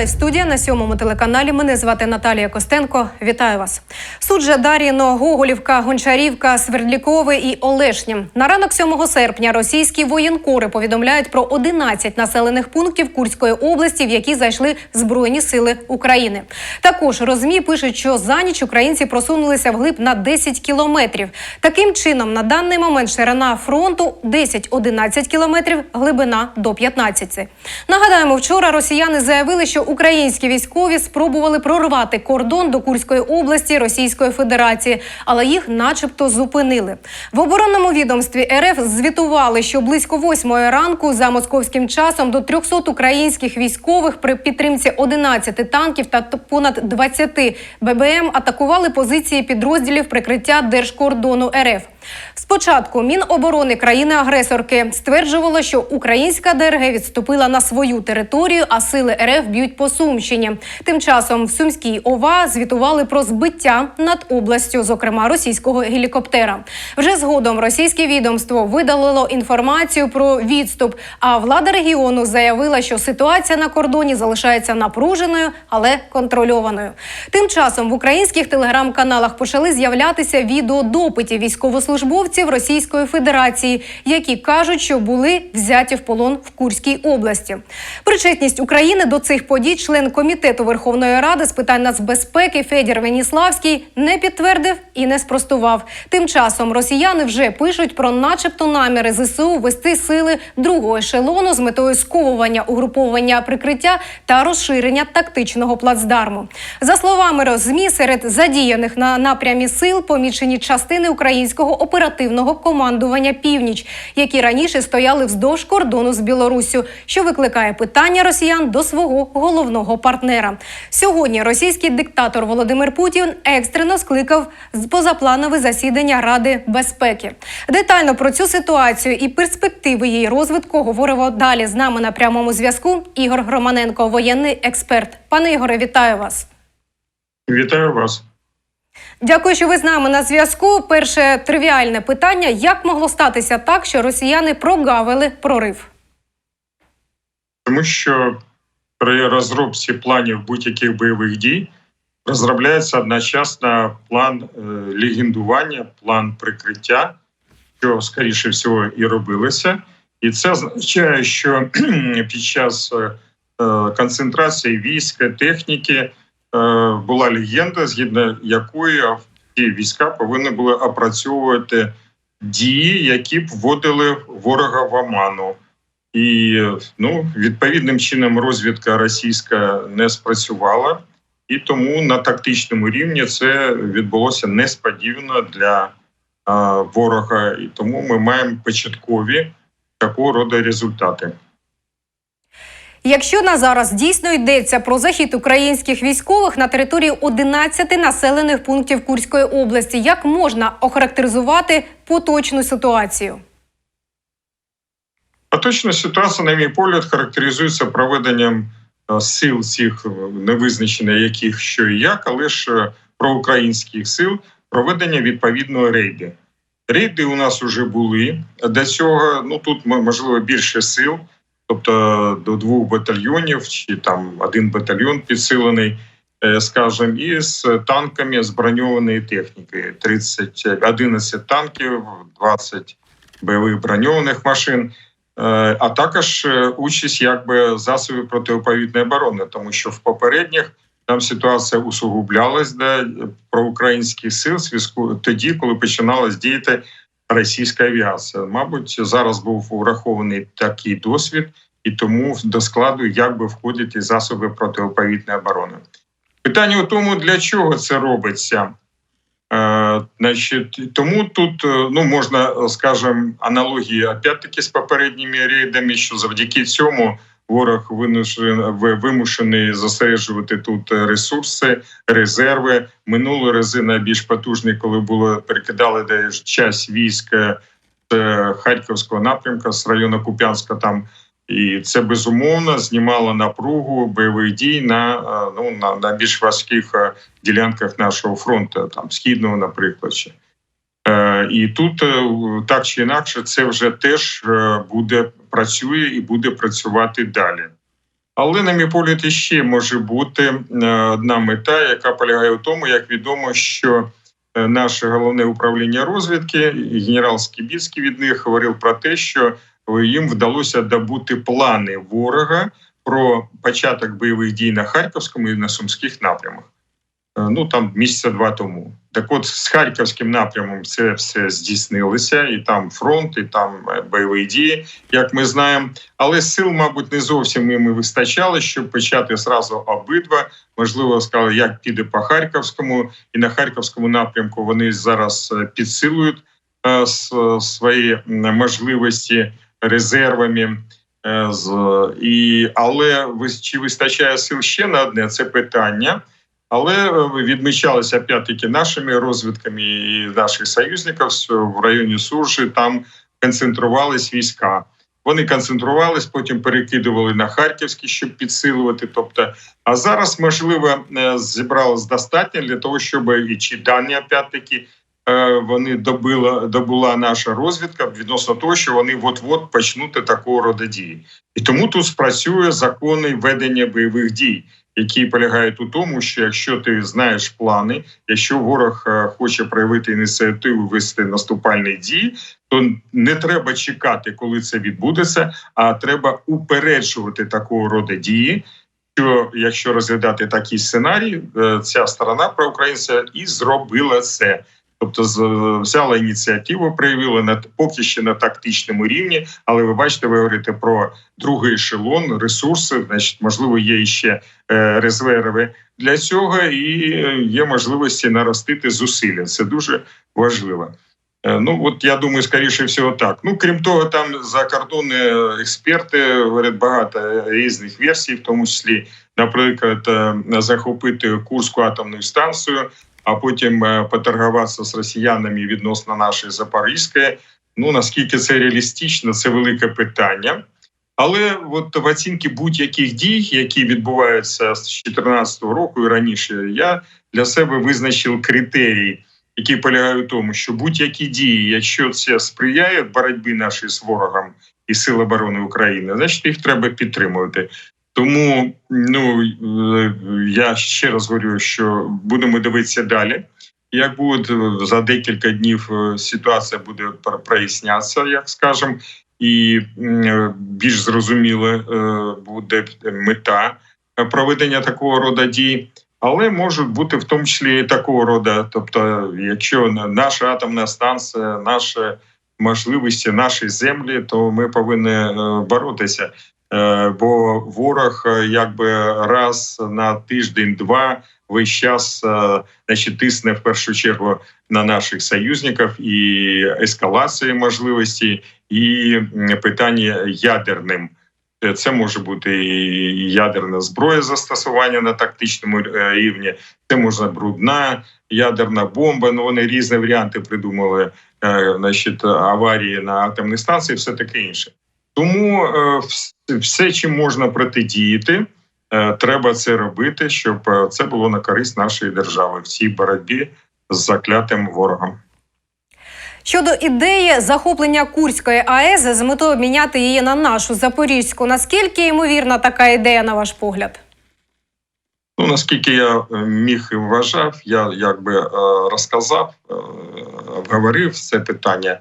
Це лайв студія на сьомому телеканалі. Мене звати Наталія Костенко. Вітаю вас. Суджа Дар'їно, Гоголівка, Гончарівка, Свердлікове і Олешня. На ранок 7 серпня російські воєнкори повідомляють про 11 населених пунктів Курської області, в які зайшли збройні сили України. Також розмі пишуть, що за ніч українці просунулися вглиб на 10 кілометрів. Таким чином, на даний момент ширина фронту 10-11 кілометрів, глибина до 15. Нагадаємо, вчора росіяни заявили, що українські військові спробували прорвати кордон до Курської області Російської Федерації, але їх, начебто, зупинили. В оборонному відомстві РФ звітували, що близько восьмої ранку за московським часом до 300 українських військових при підтримці 11 танків та понад 20 ББМ атакували позиції підрозділів прикриття держкордону РФ. Спочатку Міноборони країни-агресорки стверджувало, що українська ДРГ відступила на свою територію, а сили РФ б'ють по Сумщині. Тим часом в Сумській ОВА звітували про збиття над областю, зокрема російського гелікоптера. Вже згодом російське відомство видалило інформацію про відступ. А влада регіону заявила, що ситуація на кордоні залишається напруженою, але контрольованою. Тим часом в українських телеграм-каналах почали з'являтися відео допитів військовослужбовців Російської Федерації, які кажуть, що були взяті в полон в Курській області. Причетність України до цих подій член комітету Верховної Ради з питань нацбезпеки Федір Веніславський не підтвердив і не спростував. Тим часом росіяни вже пишуть про, начебто, наміри ЗСУ вести сили другого ешелону з метою сковування угруповання прикриття та розширення тактичного плацдарму. За словами Розмі, серед задіяних на напрямі сил помічені частини українського оперативного командування Північ, які раніше стояли вздовж кордону з Білоруссю, що викликає питання росіян до свого головного партнера. Сьогодні російський диктатор Володимир Путін екстрено скликав позапланове засідання Ради безпеки. Детально про цю ситуацію і перспективи її розвитку говоримо далі. З нами на прямому зв'язку Ігор Громаненко, воєнний експерт. Пане Ігоре, вітаю вас. Вітаю вас. Дякую, що ви з нами на зв'язку. Перше тривіальне питання: як могло статися так, що росіяни прогавили прорив? Тому що при розробці планів будь-яких бойових дій розробляється одночасно план е, легендування, план прикриття, що скоріше всього і робилося. І це означає, що під час е, е, концентрації війська, техніки була легенда, згідно якої ці війська повинні були опрацьовувати дії, які б вводили ворога в оману. І ну, відповідним чином розвідка російська не спрацювала, і тому на тактичному рівні це відбулося несподівано для а, ворога. І тому ми маємо початкові такого роду результати. Якщо на зараз дійсно йдеться про захід українських військових на території 11 населених пунктів Курської області, як можна охарактеризувати поточну ситуацію? Поточна ситуація, на мій погляд, характеризується проведенням е, сил цих е, невизначено яких що і як, але ж е, проукраїнських сил проведення відповідної рейди. Рейди у нас вже були до цього. Ну тут можливо більше сил, тобто до двох батальйонів, чи там один батальйон підсилений, е, скажімо, і з танками з броньованої техніки: 30, 11 танків, 20 бойових броньованих машин. Е, а також е, участь якби засобів протиповітної оборони, тому що в попередніх там ситуація усугублялась для проукраїнських сил зв'язку тоді, коли починалась діяти російська авіація. Мабуть, зараз був врахований такий досвід, і тому до складу якби входять і засоби протиповітної оборони. Питання у тому, для чого це робиться. Е, значить, тому тут е, ну можна, скажімо, аналогії опять-таки з попередніми рейдами, що завдяки цьому ворог вимушений зосереджувати тут ресурси, резерви. Минулі рази найбільш потужні, коли було перекидали де часть війська з е, Харківського напрямку, з району Куп'янська там. І це безумовно знімало напругу бойових дій на е, ну на, на більш важких е, ділянках нашого фронту, там східного, наприклад. Ще. Е, і тут е, так чи інакше, це вже теж е, буде працює і буде працювати далі. Але, на мій погляд, іще може бути одна мета, яка полягає в тому, як відомо, що наше головне управління розвідки, генерал Скібіцький від них говорив про те, що їм вдалося добути плани ворога про початок бойових дій на Харківському і на Сумських напрямах. Е, Ну там місяця два тому. Так, от з харківським напрямом це все здійснилося, і там фронт, і там е, бойові дії, як ми знаємо. Але сил, мабуть, не зовсім їм і вистачало, щоб почати зразу обидва. Можливо, сказали, як піде по харківському, і на харківському напрямку вони зараз е, підсилують свої можливості резервами. Е, з- І, але чи вистачає сил ще на одне це питання. Але е, відмічалося опять-таки нашими розвідками і наших союзників в районі Суржі. Там концентрувались війська. Вони концентрувались, потім перекидували на Харківський, щоб підсилувати. Тобто, а зараз можливо е, зібралось достатньо для того, щоб і чи дані опять-таки е, вони добила добула наша розвідка відносно того, що вони от-от почнуть такого роду дії, і тому тут спрацює закони ведення бойових дій які полягають у тому, що якщо ти знаєш плани, якщо ворог е, хоче проявити ініціативу вести наступальні дії, то не треба чекати, коли це відбудеться, а треба упереджувати такого роду дії. Що якщо розглядати такий сценарій, е, ця сторона проукраїнця і зробила це. Тобто взяла ініціативу, проявила на поки ще на тактичному рівні, але ви бачите, ви говорите про другий ешелон, ресурси, значить, можливо, є ще е, резерви для цього, і е, є можливості наростити зусилля. Це дуже важливо. Е, Ну от я думаю, скоріше всього, так. Ну крім того, там закордонні експерти говорять багато різних версій, в тому числі, наприклад, е, захопити Курську атомну станцію, а потім е, поторгуватися з росіянами відносно нашої Запорізької. Ну наскільки це реалістично, це велике питання. Але от в оцінці будь-яких дій, які відбуваються з 2014 року і раніше, я для себе визначив критерії, які полягають в тому, що будь-які дії, якщо це сприяє боротьбі нашій з ворогом і Сил оборони України, значить їх треба підтримувати. Тому ну е, я ще раз говорю, що будемо дивитися далі. Як буде за декілька днів е, ситуація буде пр- прояснятися, як скажемо, і е, більш зрозуміло е, буде мета проведення такого роду дій. Але можуть бути в тому числі і такого роду. Тобто, якщо на- наша атомна станція, наші можливості, наші землі, то ми повинні боротися. Е, Бо ворог е, якби раз на тиждень-два весь час е, значить, тисне в першу чергу на наших союзників і ескалації можливості, і питання ядерним. Це може бути і ядерна зброя застосування на тактичному рівні. Це можна брудна ядерна бомба. Ну вони різні варіанти придумали. Значить, аварії на атомній станції, все таке інше. Тому е, все, чим можна протидіяти, е, треба це робити, щоб е, це було на користь нашої держави в цій боротьбі з заклятим ворогом. Щодо ідеї захоплення Курської АЕС з метою обміняти її на нашу Запорізьку, наскільки ймовірна така ідея, на ваш погляд? Ну наскільки я міг і вважав, я якби розказав, обговорив це питання.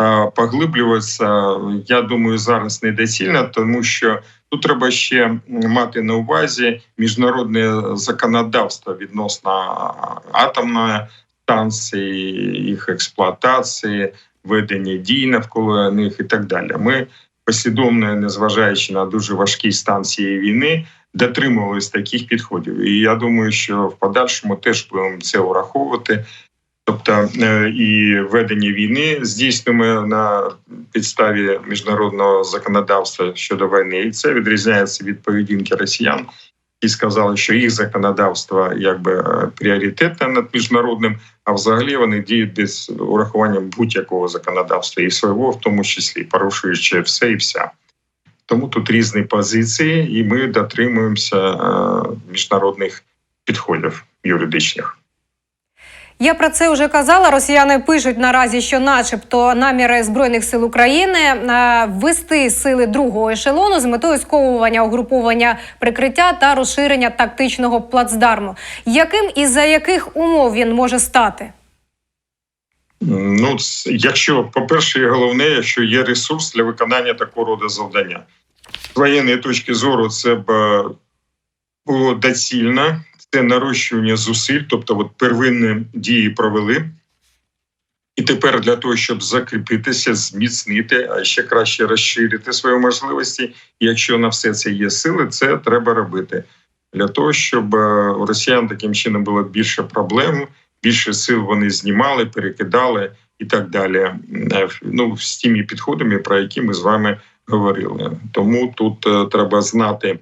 Е, Поглиблюватися, я думаю, зараз недоцільно, тому що тут треба ще мати на увазі міжнародне законодавство відносно атомної станції, їх експлуатації, ведення дій навколо них і так далі. Ми послідовно, незважаючи на дуже важкі стан цієї війни, дотримувались таких підходів. І я думаю, що в подальшому теж будемо це враховувати. Тобто е, і ведення війни здійснюємо на підставі міжнародного законодавства щодо війни, і це відрізняється від поведінки росіян, які сказали, що їх законодавство якби е, пріоритетне над міжнародним, а взагалі вони діють без урахування будь-якого законодавства і свого, в тому числі порушуючи все і вся. Тому тут різні позиції, і ми дотримуємося е, міжнародних підходів юридичних. Я про це вже казала. Росіяни пишуть наразі, що, начебто, наміри збройних сил України е, ввести сили другого ешелону з метою сковування угруповання прикриття та розширення тактичного плацдарму. Яким і за яких умов він може стати? Ну, якщо, по-перше, і головне, якщо є ресурс для виконання такого роду завдання. З воєнної точки зору, це б е, було доцільно, це нарощування зусиль, тобто от первинні дії провели. І тепер для того, щоб закріпитися, зміцнити, а ще краще розширити свої можливості. Якщо на все це є сили, це треба робити для того, щоб е, у росіян таким чином було більше проблем, більше сил вони знімали, перекидали і так далі. Е, Ну з тими підходами, про які ми з вами говорили. Тому тут е, треба знати.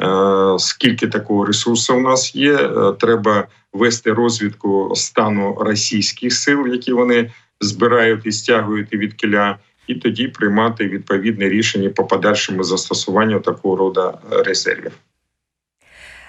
Е, Скільки такого ресурсу у нас є, Е, треба вести розвідку стану російських сил, які вони збирають і стягують від кіля, і тоді приймати відповідне рішення по подальшому застосуванню такого роду резервів.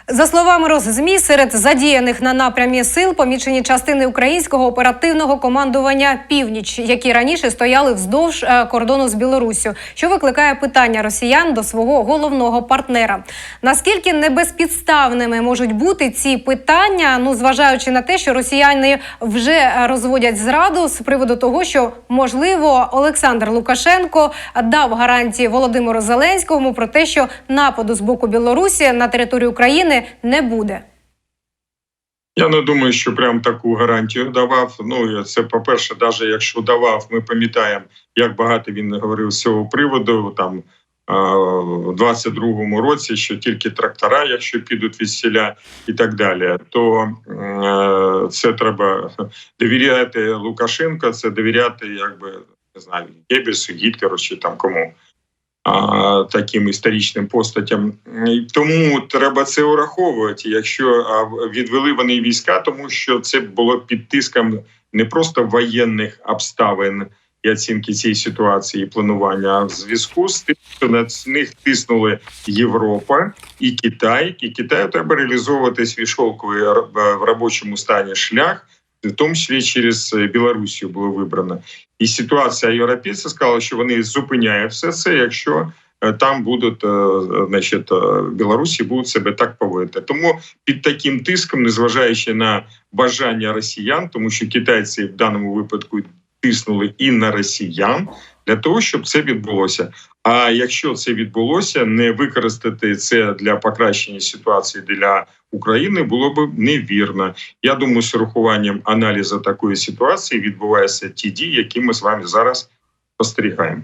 За словами Росзмі, серед задіяних на напрямі сил помічені частини українського оперативного командування Північ, які раніше стояли вздовж е, кордону з Білоруссю, що викликає питання росіян до свого головного партнера. Наскільки небезпідставними можуть бути ці питання? Ну зважаючи на те, що росіяни вже е, розводять зраду з приводу того, що можливо Олександр Лукашенко дав гарантії Володимиру Зеленському про те, що нападу з боку Білорусі на територію України не буде. Я не думаю, що прям таку гарантію давав. Ну це по-перше, навіть якщо давав, ми пам'ятаємо, як багато він говорив з цього приводу. Там в 22-му році, що тільки трактора, якщо підуть від селя і так далі, то е, це треба довіряти Лукашенка, це довіряти, якби не знаю, Геббельсу, Гітлеру чи там кому. Таким історичним постатям. Тому треба це враховувати. Якщо відвели вони війська, тому що це було під тиском не просто воєнних обставин і оцінки цієї ситуації і планування, а в зв'язку з тим, що на них тиснули Європа і Китай, і Китаю треба реалізовувати свій шовковий в робочому стані шлях, в тому числі через е, Білорусію було вибрано. І ситуація європейців сказала, що вони зупиняють все це, якщо е, там будуть е, значить, Білорусі будуть себе так поводити. Тому під таким тиском, незважаючи на бажання росіян, тому що китайці в даному випадку тиснули і на росіян для того, щоб це відбулося. А якщо це відбулося, не використати це для покращення ситуації для України було б невірно. Я думаю, з урахуванням аналізу такої ситуації відбуваються ті дії, які ми з вами зараз спостерігаємо.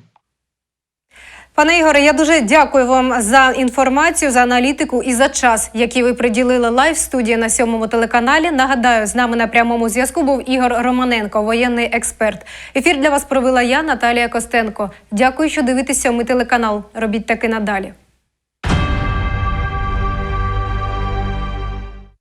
Пане Ігоре, я дуже дякую вам за інформацію, за аналітику і за час, який ви приділили лайв студії на сьомому телеканалі. Нагадаю, з нами на прямому зв'язку був Ігор Романенко, воєнний експерт. Ефір для вас провела я, Наталія Костенко. Дякую, що дивитесь сьомий телеканал. Робіть таки надалі.